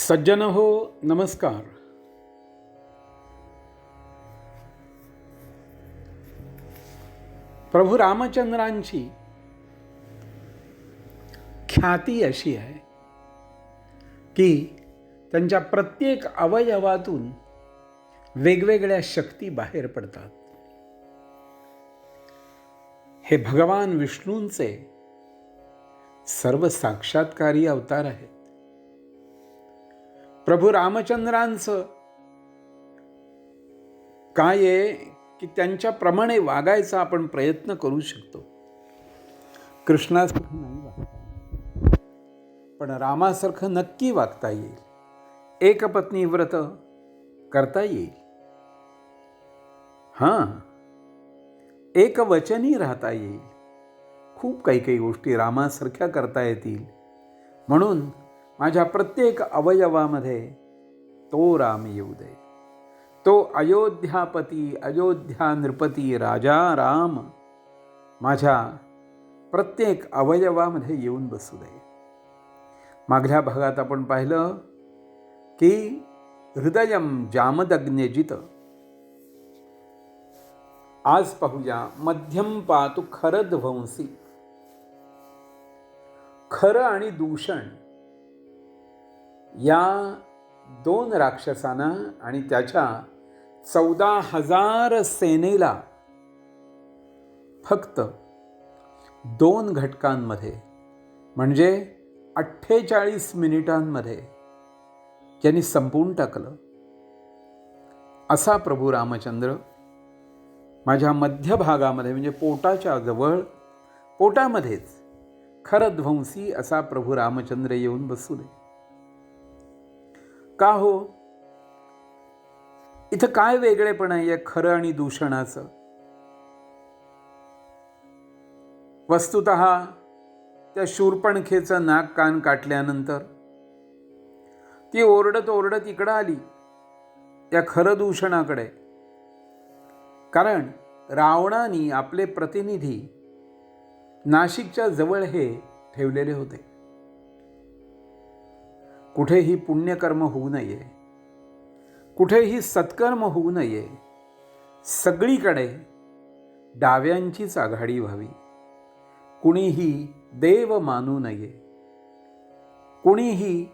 सज्जन हो नमस्कार. प्रभू रामचंद्रांची ख्याती अशी आहे की त्यांच्या प्रत्येक अवयवातून वेगवेगळ्या शक्ती बाहेर पडतात. हे भगवान विष्णूंचे सर्व साक्षात्कारी अवतार आहेत. प्रभू रामचंद्रांचं. काय आहे की त्यांच्याप्रमाणे वागायचा आपण प्रयत्न करू शकतो. कृष्णासारखं नाही वागता. पण रामासारखं नक्की वागता येईल. एकपत्नी व्रत करता येईल. हां. एकवचनी राहता येईल. खूप काही काही गोष्टी रामासारख्या करता येतील. म्हणून माझ्या प्रत्येक अवयवामध्ये तो राम येऊ दे. तो अयोध्यापती अयोध्या नृपती राजा राम माझ्या प्रत्येक अवयवामध्ये येऊन बसू दे. मागल्या भागात आपण पाहिलं की हृदयम जामदग्न्यजित. आज पाहूया मध्यम पातू खरध्वंसी. खरं आणि दूषण या दोन राक्षसांना आणि त्याच्या चौदा हजार सेनेला फक्त दोन घटकांमध्ये म्हणजे अठ्ठेचाळीस मिनिटांमध्ये त्यांनी संपवून टाकलं. असा प्रभू रामचंद्र माझ्या मध्यभागामध्ये म्हणजे पोटाच्या जवळ पोटामध्येच खरध्वंसी असा प्रभू रामचंद्र येऊन बसू दे. का हो? इथं काय वेगळेपण आहे या खरं आणि दूषणाचं? वस्तुत त्या शूरपणखेचं नाक कान काटल्यानंतर ती ओरडत ओरडत इकडं आली या खरं दूषणाकडे. कारण रावणाने आपले प्रतिनिधी नाशिकच्या जवळ हे ठेवलेले होते. कुठेही पुण्यकर्म होऊ नये. कुठेही सत्कर्म होऊ नये. सगळीकडे डाव्यांचीच आघाडी व्हावी. कुणीही देव मानू नये. कुणीही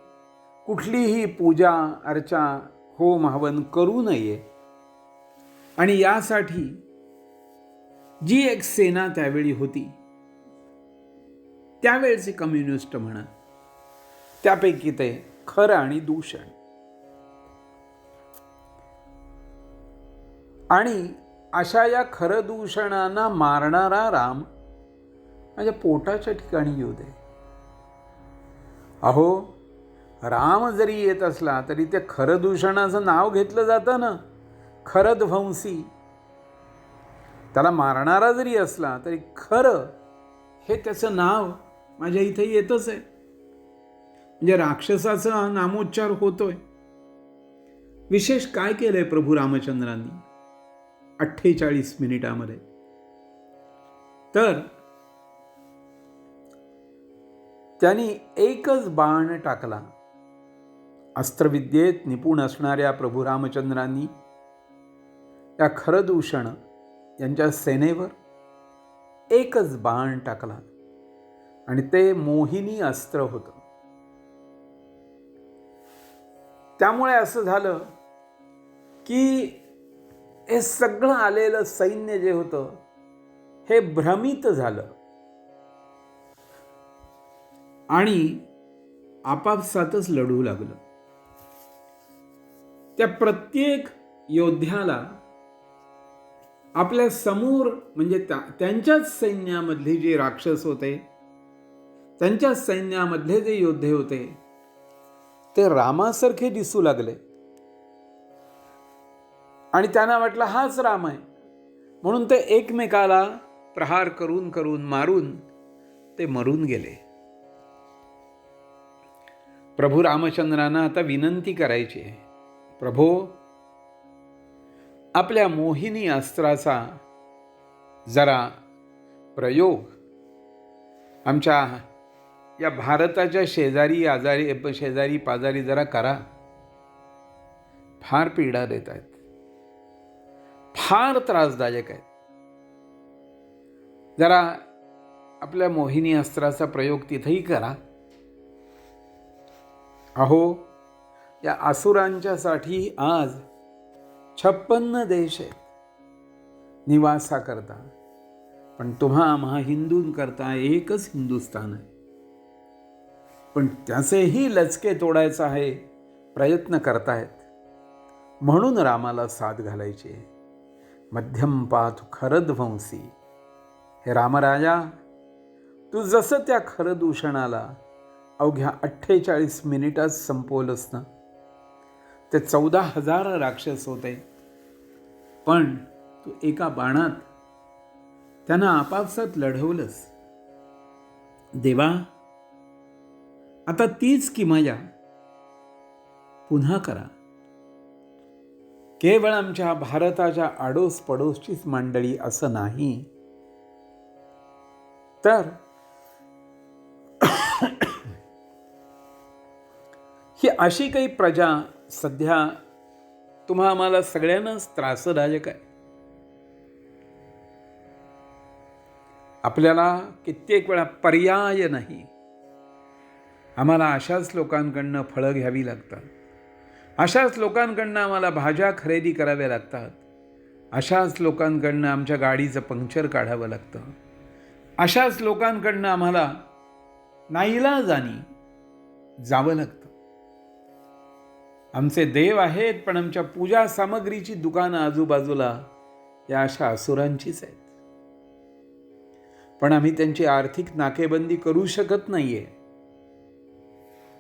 कुठलीही पूजा अर्चा होम हवन करू नये. आणि यासाठी जी एक सेना त्यावेळी होती त्यावेळचे कम्युनिस्ट म्हणा त्यापैकी ते खरं आणि दूषण. आणि अशा या खरं दूषणांना मारणारा राम माझ्या पोटाच्या ठिकाणी येऊ दे. अहो राम जरी येत असला तरी त्या खरं दूषणाचं नाव घेतलं जातं ना. खरध्वंसी त्याला मारणारा जरी असला तरी खरं हे त्याचं नाव माझ्या इथे येतच आहे. म्हणजे राक्षसाचा नामोच्चार होतोय. विशेष काय केलंय प्रभू रामचंद्रांनी? अठ्ठेचाळीस मिनिटामध्ये. तर त्यांनी एकच बाण टाकला. अस्त्रविद्येत निपुण असणाऱ्या प्रभू रामचंद्रांनी त्या खरदूषण यांच्या सेनेवर एकच बाण टाकला. आणि ते मोहिनी अस्त्र होतं. त्यामुळे असं झालं की हे सगळं आलेलं सैन्य जे होतं हे भ्रमित झालं. आणि आपापसातच लढू लागलं. त्या प्रत्येक योद्ध्याला आपल्यासमोर म्हणजे त्या त्यांच्याच सैन्यामधले जे राक्षस होते त्यांच्याच सैन्यामधले जे योद्धे होते ते रामासारखे दिसू लागले. आणि त्यांना वाटलं हाच राम आहे. म्हणून ते एकमेकाला प्रहार करून करून मारून ते मरून गेले. प्रभू रामचंद्रांना आता विनंती करायची आहे. प्रभो आपल्या मोहिनी अस्त्राचा जरा प्रयोग आमच्या या भारताच्या शेजारी आजारी शेजारी पाजारी जरा करा. फार पीडा देत आहेत. फार त्रासदायक आहेत. जरा आपल्या मोहिनी अस्त्राचा प्रयोग तिथेही करा. अहो या आसुरांच्यासाठी आज छप्पन्न देश आहेत. निवासा करता. पण तुम्हा आम्हा हिंदूंकरता एकच हिंदुस्थान आहे. पण त्याचेही लचके तोडायचा आहे प्रयत्न करतायत. म्हणून रामाला साथ घालायची मध्यम पाथ खरदवंशी हे रामराजा तू जसं त्या खरदूषणाला अवघ्या अठ्ठेचाळीस मिनिटात संपवलंस ना ते चौदा हजार राक्षस होते. पण तू एका बाणात त्यांना आपापसात लढवलंस. देवा आता तीच की मजा पुन्हा करा. केवळ आमच्या भारताच्या आडोस पडोसचीच मंडळी असं नाही. तर ही अशी काही प्रजा सध्या तुम्हा आम्हाला सगळ्यांनाच त्रासदायक आहे. आपल्याला कित्येक वेळा पर्याय नाही. आम्हाला अशाच लोकांकडनं फळं घ्यावी लागतात. अशाच लोकांकडनं आम्हाला भाज्या खरेदी कराव्या लागतात. अशाच लोकांकडनं आमच्या गाडीचं पंक्चर काढावं लागतं. अशाच लोकांकडनं आम्हाला नाईलाजानी जावं लागतं. आमचे देव आहेत पण आमच्या पूजा सामग्रीची दुकानं आजूबाजूला या अशा असुरांचीच आहेत. पण आम्ही त्यांची आर्थिक नाकेबंदी करू शकत नाही आहे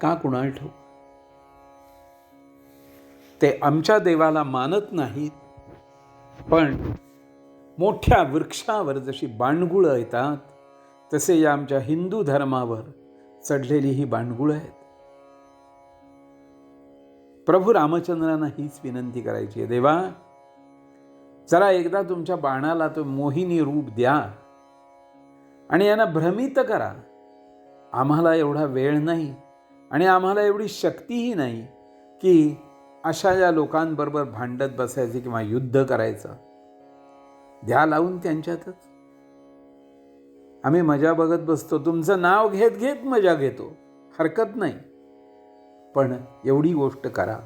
का कुणाल ठेवू ते आमच्या देवाला मानत नाहीत पण मोठ्या वृक्षावर जशी बाणगुळं येतात तसे या आमच्या हिंदू धर्मावर चढलेली ही बाणगुळं आहेत. प्रभू रामचंद्रांना हीच विनंती करायची आहे देवा जरा एकदा तुमच्या बाणाला तो मोहिनी रूप द्या आणि यांना भ्रमित करा. आम्हाला एवढा वेळ नाही. आणि आम्हाला एवढी शक्तीही नाही की अशा या लोकांबरोबर भांडत बसायचं किंवा युद्ध करायचं. द्या लावून त्यांच्यातच. आम्ही मजा बघत बसतो. तुमचं नाव घेत घेत मजा घेतो. हरकत नाही. पण एवढी गोष्ट करा.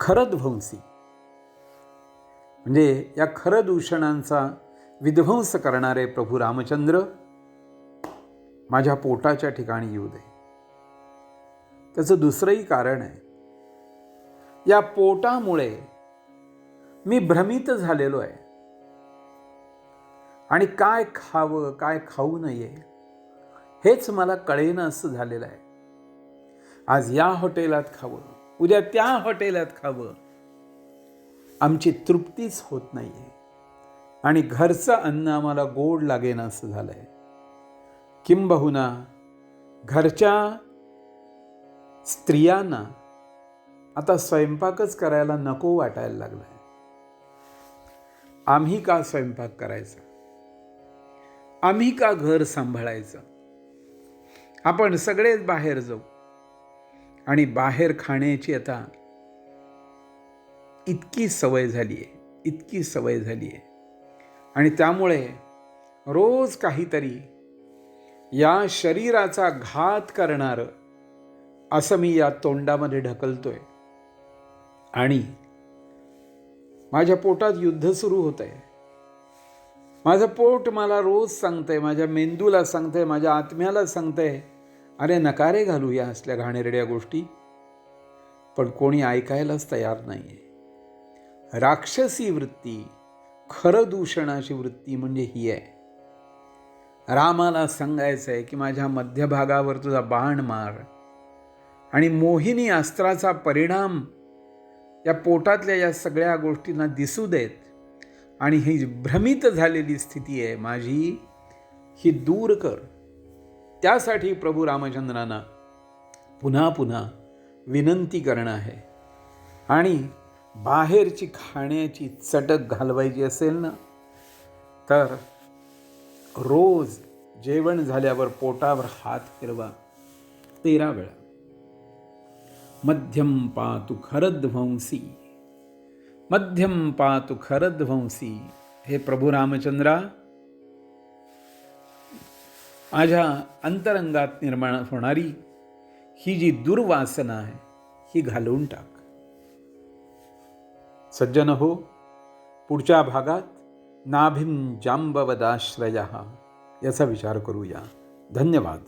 खरध्वंसी म्हणजे या खरदूषणांचा विध्वंस करणारे प्रभू रामचंद्र माझ्या पोटाच्या ठिकाणी येऊ दे. त्याचं दुसरंही कारण आहे या पोटामुळे मी भ्रमित झालेलो आहे. आणि काय खावं काय खाऊ नये हेच मला कळेनं असं झालेलं आहे. आज या हॉटेलात खावं उद्या त्या हॉटेलात खावं. आमची तृप्तीच होत नाही आहे आणि घरचं अन्न आम्हाला गोड लागेन असं झालं आहे किंबहुना घरच्या स्त्रियांना. आता स्वयंपाकच करायला नको वाटायला लागला आहे आम्ही का स्वयंपाक करायचा? आम्ही का घर सांभाळायचं? आपण सगळेच बाहेर जाऊ. आणि बाहेर खाण्याची आता इतकी सवय झाली आहे इतकी सवय झाली आहे आणि त्यामुळे रोज काहीतरी या शरीराचा घात करणारं असं मी या तोंडामध्ये ढकलतोय. आणि माझ्या पोटात युद्ध सुरू होत आहे माझं पोट मला रोज सांगतंय माझ्या मेंदूला सांगतंय माझ्या आत्म्याला सांगतंय अरे नकारे घालू या असल्या घाणेरड्या गोष्टी. पण कोणी ऐकायलाच तयार नाही आहे राक्षसी वृत्ती खरं दूषणाची वृत्ती म्हणजे ही आहे. रामाला सांगायचं आहे की माझ्या मध्यभागावर तुझा बाण मार. आणि मोहिनी अस्त्राचा परिणाम या पोटातल्या या सगळ्या गोष्टींना दिसू देत. आणि ही भ्रमित झालेली स्थिती आहे माझी ही दूर कर. त्यासाठी प्रभू रामचंद्रांना पुन्हा पुन्हा विनंती करणं आहे. आणि बाहेरची खाण्याची चटक घालवायची असेल ना तर रोज जेवण झाल्यावर पोटावर हात फिरवा. तेरा वेळा. मध्यम पातु खरध्वंसी मध्यम पातु खरध्वंसी हे प्रभू रामचंद्रा. माझ्या अंतरंगात निर्माण होणारी ही जी दुर्वासना आहे ही घालवून टाक. सज्जन हो पुढच्या भागात नाभिम जांबवदाश्रय याचा विचार करूया. धन्यवाद.